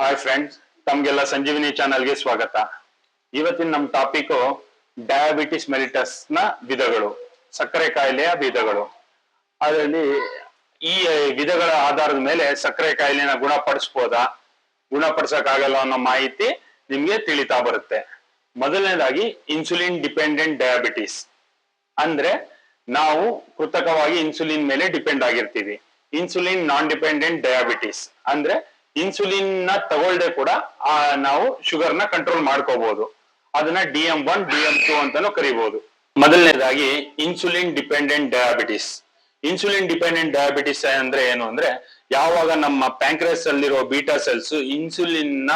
Hi friends ತಮ್ಗೆಲ್ಲ ಸಂಜೀವಿನಿ ಚಾನಲ್ಗೆ ಸ್ವಾಗತ. ಇವತ್ತಿನ ನಮ್ಮ ಟಾಪಿಕ್ ಡಯಾಬಿಟಿಸ್ ಮೆಲಿಟಸ್ನ ವಿಧಗಳು, ಸಕ್ಕರೆ ಕಾಯಿಲೆಯ ವಿಧಗಳು. ಅದರಲ್ಲಿ ಈ ವಿಧಗಳ ಆಧಾರದ ಮೇಲೆ ಸಕ್ಕರೆ ಕಾಯಿಲೆನ ಗುಣಪಡಿಸ್ಬೋದಾ? ಗುಣಪಡಿಸಕ್ಕಾಗಲ್ಲ ಅನ್ನೋ ಮಾಹಿತಿ ನಿಮ್ಗೆ ತಿಳಿತಾ ಬರುತ್ತೆ. ಮೊದಲನೇದಾಗಿ ಇನ್ಸುಲಿನ್ ಡಿಪೆಂಡೆಂಟ್ ಡಯಾಬಿಟಿಸ್ ಅಂದ್ರೆ ನಾವು ಕೃತಕವಾಗಿ ಇನ್ಸುಲಿನ್ ಮೇಲೆ ಡಿಪೆಂಡ್ ಆಗಿರ್ತೀವಿ. ಇನ್ಸುಲಿನ್ ನಾನ್ ಡಿಪೆಂಡೆಂಟ್ ಡಯಾಬಿಟಿಸ್ ಅಂದ್ರೆ ಇನ್ಸುಲಿನ್ನ ತಗೊಳ್ದೆ ಕೂಡ ನಾವು ಶುಗರ್ನ ಕಂಟ್ರೋಲ್ ಮಾಡ್ಕೋಬಹುದು ಅದನ್ನ D M one D M two ಅಂತಾನು ಕರಿಬಹುದು ಮೊದಲನೇದಾಗಿ insulin dependent diabetes insulin dependent diabetes ಅಂದ್ರೆ ಏನು ಅಂದ್ರೆ, ಯಾವಾಗ ನಮ್ಮ ಪ್ಯಾಂಕ್ರೇಸ್ ಅಲ್ಲಿರೋ ಬೀಟಾ ಸೆಲ್ಸ್ ಇನ್ಸುಲಿನ್ನ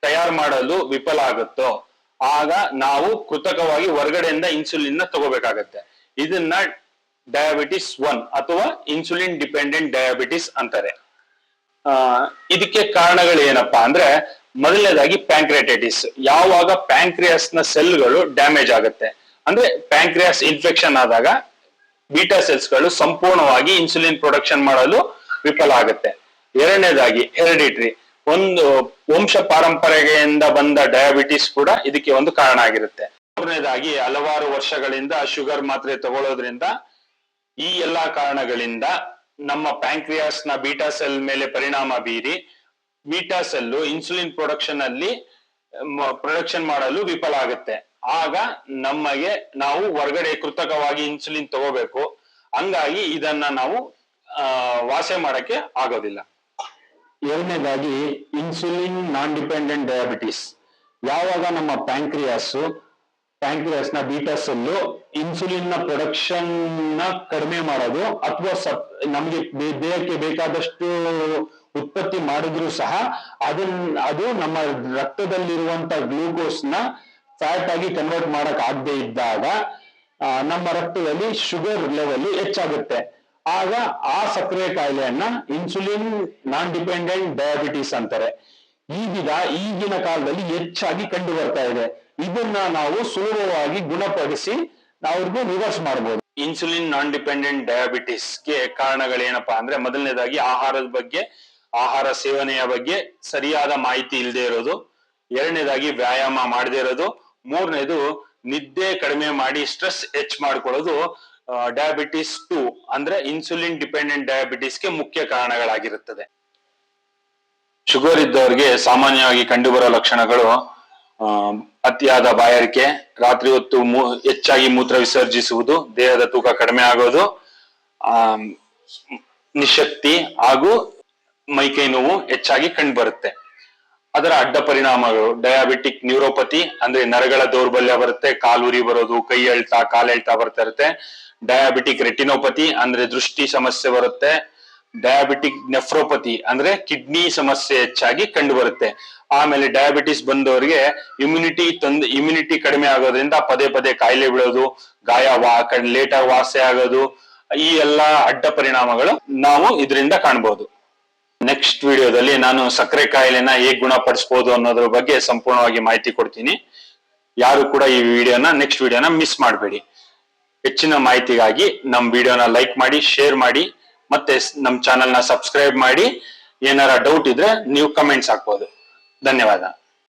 ತಯಾರು ಮಾಡಲು ವಿಫಲ ಆಗುತ್ತೋ, ಆಗ ನಾವು ಕೃತಕವಾಗಿ ಹೊರಗಡೆಯಿಂದ ಇನ್ಸುಲಿನ್ನ ತಗೋಬೇಕಾಗತ್ತೆ. ಇದನ್ನ ಡಯಾಬಿಟಿಸ್ ಒನ್ ಅಥವಾ ಇನ್ಸುಲಿನ್ ಡಿಪೆಂಡೆಂಟ್ ಡಯಾಬಿಟಿಸ್ ಅಂತಾರೆ. ಆ, ಇದಕ್ಕೆ ಕಾರಣಗಳು ಏನಪ್ಪಾ ಅಂದ್ರೆ ಮೊದಲನೇದಾಗಿ ಪ್ಯಾಂಕ್ರಿಯಾಟೈಟಿಸ್. ಯಾವಾಗ ಪ್ಯಾಂಕ್ರಿಯಾಸ್ನ ಸೆಲ್ಗಳು ಡ್ಯಾಮೇಜ್ ಆಗುತ್ತೆ. ಅಂದ್ರೆ ಪ್ಯಾಂಕ್ರಿಯಾಸ್ ಇನ್ಫೆಕ್ಷನ್ ಆದಾಗ ಬೀಟಾ ಸೆಲ್ಸ್ಗಳು ಸಂಪೂರ್ಣವಾಗಿ ಇನ್ಸುಲಿನ್ ಪ್ರೊಡಕ್ಷನ್ ಮಾಡಲು ವಿಫಲ ಆಗುತ್ತೆ. ಎರಡನೇದಾಗಿ ಹೆರಿಡಿಟ್ರಿ. ಒಂದು ವಂಶ ಪಾರಂಪರೆಯಿಂದ ಬಂದ ಡಯಾಬಿಟಿಸ್ ಕೂಡ ಇದಕ್ಕೆ ಒಂದು ಕಾರಣ ಆಗಿರುತ್ತೆ. ಮೂರನೇದಾಗಿ ಹಲವಾರು ವರ್ಷಗಳಿಂದ ಶುಗರ್ ಮಾತ್ರೆ ತಗೊಳ್ಳೋದ್ರಿಂದ ಈ ಎಲ್ಲಾ ಕಾರಣಗಳಿಂದ ನಮ್ಮ ಪ್ಯಾಂಕ್ರಿಯಾಸ್ನ ಬೀಟಾ ಸೆಲ್ ಮೇಲೆ ಪರಿಣಾಮ ಬೀರಿ ಬೀಟಾ ಸೆಲ್ಲು ಇನ್ಸುಲಿನ್ ಪ್ರೊಡಕ್ಷನ್ ಅಲ್ಲಿ ಪ್ರೊಡಕ್ಷನ್ ಮಾಡಲು ವಿಫಲ ಆಗುತ್ತೆ. ಆಗ ನಮಗೆ ನಾವು ಹೊರಗಡೆ ಕೃತಕವಾಗಿ ಇನ್ಸುಲಿನ್ ತಗೋಬೇಕು. ಹಂಗಾಗಿ ಇದನ್ನ ನಾವು ವಾಸೆ ಮಾಡಕ್ಕೆ ಆಗೋದಿಲ್ಲ. ಎರಡನೇದಾಗಿ ಇನ್ಸುಲಿನ್ ನಾನ್ ಡಿಪೆಂಡೆಂಟ್ ಡಯಾಬಿಟಿಸ್ ಯಾವಾಗ ನಮ್ಮ ಪ್ಯಾಂಕ್ರಿಯಾಸ್ ಪ್ಯಾಂಕ್ರಿಯಾಸ್ನ ಬೀಟಾ ಸೆಲ್ಲು ಇನ್ಸುಲಿನ್ನ ಪ್ರೊಡಕ್ಷನ್ನ ಕಡಿಮೆ ಮಾಡೋದು ಅಥವಾ ನಮಗೆ ದೇಹಕ್ಕೆ ಬೇಕಾದಷ್ಟು ಉತ್ಪತ್ತಿ ಮಾಡಿದ್ರು ಸಹ ಅದನ್, ಅದು ನಮ್ಮ ರಕ್ತದಲ್ಲಿರುವಂತ ಗ್ಲೂಕೋಸ್ನ ಫ್ಯಾಟ್ ಆಗಿ ಕನ್ವರ್ಟ್ ಮಾಡಕ್ ಆಗದೆ ಇದ್ದಾಗ ನಮ್ಮ ರಕ್ತದಲ್ಲಿ ಶುಗರ್ ಲೆವೆಲ್ ಹೆಚ್ಚಾಗುತ್ತೆ. ಆಗ ಆ ಸಕ್ಕರೆ ಕಾಯಿಲೆಯನ್ನ ಇನ್ಸುಲಿನ್ ನಾನ್ ಡಿಪೆಂಡೆಂಟ್ ಡಯಾಬಿಟಿಸ್ ಅಂತಾರೆ. ಈಗಿದ, ಈಗಿನ ಕಾಲದಲ್ಲಿ ಹೆಚ್ಚಾಗಿ ಕಂಡು ಬರ್ತಾ ಇದೆ. ಇದನ್ನ ನಾವು ಸುಲಭವಾಗಿ ಗುಣಪಡಿಸಿ ಅವ್ರಿಗೆ ರಿವರ್ಸ್ ಮಾಡಬಹುದು ಇನ್ಸುಲಿನ್ ನಾನ್ ಡಿಪೆಂಡೆಂಟ್ ಡಯಾಬಿಟಿಸ್ಗೆ ಕಾರಣಗಳೇನಪ್ಪಾ ಅಂದ್ರೆ ಮೊದಲನೇದಾಗಿ ಆಹಾರದ ಬಗ್ಗೆ, ಆಹಾರ ಸೇವನೆಯ ಬಗ್ಗೆ ಸರಿಯಾದ ಮಾಹಿತಿ ಇಲ್ಲದೆ ಇರೋದು. ಎರಡನೇದಾಗಿ ವ್ಯಾಯಾಮ ಮಾಡದೇ ಇರೋದು. ಮೂರನೇದು ನಿದ್ದೆ ಕಡಿಮೆ ಮಾಡಿ ಸ್ಟ್ರೆಸ್ ಹೆಚ್ಚು ಮಾಡ್ಕೊಳ್ಳೋದು ಡಯಾಬಿಟಿಸ್ ಟು ಅಂದ್ರೆ ಇನ್ಸುಲಿನ್ ಡಿಪೆಂಡೆಂಟ್ ಡಯಾಬಿಟಿಸ್ಗೆ ಮುಖ್ಯ ಕಾರಣಗಳಾಗಿರುತ್ತದೆ. ಶುಗರ್ ಇದ್ದವರಿಗೆ ಸಾಮಾನ್ಯವಾಗಿ ಕಂಡುಬರೋ ಲಕ್ಷಣಗಳು ಅತಿಯಾದ ಬಾಯಾರಿಕೆ, ರಾತ್ರಿ ಹೊತ್ತು ಹೆಚ್ಚಾಗಿ ಮೂತ್ರ ವಿಸರ್ಜಿಸುವುದು, ದೇಹದ ತೂಕ ಕಡಿಮೆ ಆಗೋದು ಆ ನಿಶಕ್ತಿ ಹಾಗೂ ಮೈಕೈ ನೋವು ಹೆಚ್ಚಾಗಿ ಕಂಡುಬರುತ್ತೆ ಅದರ ಅಡ್ಡ ಪರಿಣಾಮಗಳು ಡಯಾಬಿಟಿಕ್ ನ್ಯೂರೋಪತಿ ಅಂದ್ರೆ ನರಗಳ ದೌರ್ಬಲ್ಯ ಬರುತ್ತೆ ಕಾಲುರಿ ಬರೋದು, ಕೈ ಎಳ್ತಾ ಕಾಲ್ ಎಳ್ತಾ ಬರ್ತಾ ಇರುತ್ತೆ. ಡಯಾಬಿಟಿಕ್ ರೆಟಿನೋಪತಿ ಅಂದ್ರೆ ದೃಷ್ಟಿ ಸಮಸ್ಯೆ ಬರುತ್ತೆ. ಡಯಾಬಿಟಿಕ್ ನೆಫ್ರೋಪತಿ ಅಂದ್ರೆ ಕಿಡ್ನಿ ಸಮಸ್ಯೆ ಹೆಚ್ಚಾಗಿ ಕಂಡು ಬರುತ್ತೆ ಆಮೇಲೆ ಡಯಾಬಿಟಿಸ್ ಬಂದವರಿಗೆ ಇಮ್ಯುನಿಟಿ ತಂದು ಇಮ್ಯುನಿಟಿ ಕಡಿಮೆ ಆಗೋದ್ರಿಂದ ಪದೇ ಪದೇ ಕಾಯಿಲೆ ಬೀಳೋದು, ಗಾಯ ವಾ ಲೇಟ್ ಆಗಿ ವಾಸೆ ಆಗೋದು, ಈ ಎಲ್ಲಾ ಅಡ್ಡ ಪರಿಣಾಮಗಳು ನಾವು ಇದರಿಂದ ಕಾಣಬಹುದು ನೆಕ್ಸ್ಟ್ ವಿಡಿಯೋದಲ್ಲಿ ನಾನು ಸಕ್ಕರೆ ಕಾಯಿಲೆನ ಹೇಗ್ ಗುಣಪಡಿಸಬಹುದು ಅನ್ನೋದ್ರ ಬಗ್ಗೆ ಸಂಪೂರ್ಣವಾಗಿ ಮಾಹಿತಿ ಕೊಡ್ತೀನಿ. ಯಾರು ಕೂಡ ಈ ವಿಡಿಯೋನ ನೆಕ್ಸ್ಟ್ ವಿಡಿಯೋನ ಮಿಸ್ ಮಾಡಬೇಡಿ. ಹೆಚ್ಚಿನ ಮಾಹಿತಿಗಾಗಿ ನಮ್ಮ ವಿಡಿಯೋನ ಲೈಕ್ ಮಾಡಿ ಶೇರ್ ಮಾಡಿ. ಮತ್ತೆ ನಮ್ಮ ಚಾನೆಲ್ನ ಸಬ್ಸ್ಕ್ರೈಬ್ ಮಾಡಿ ಏನಾರ ಡೌಟ್ ಇದ್ರೆ ನೀವು ಕಮೆಂಟ್ಸ್ ಹಾಕ್ಬೋದು. ಧನ್ಯವಾದ.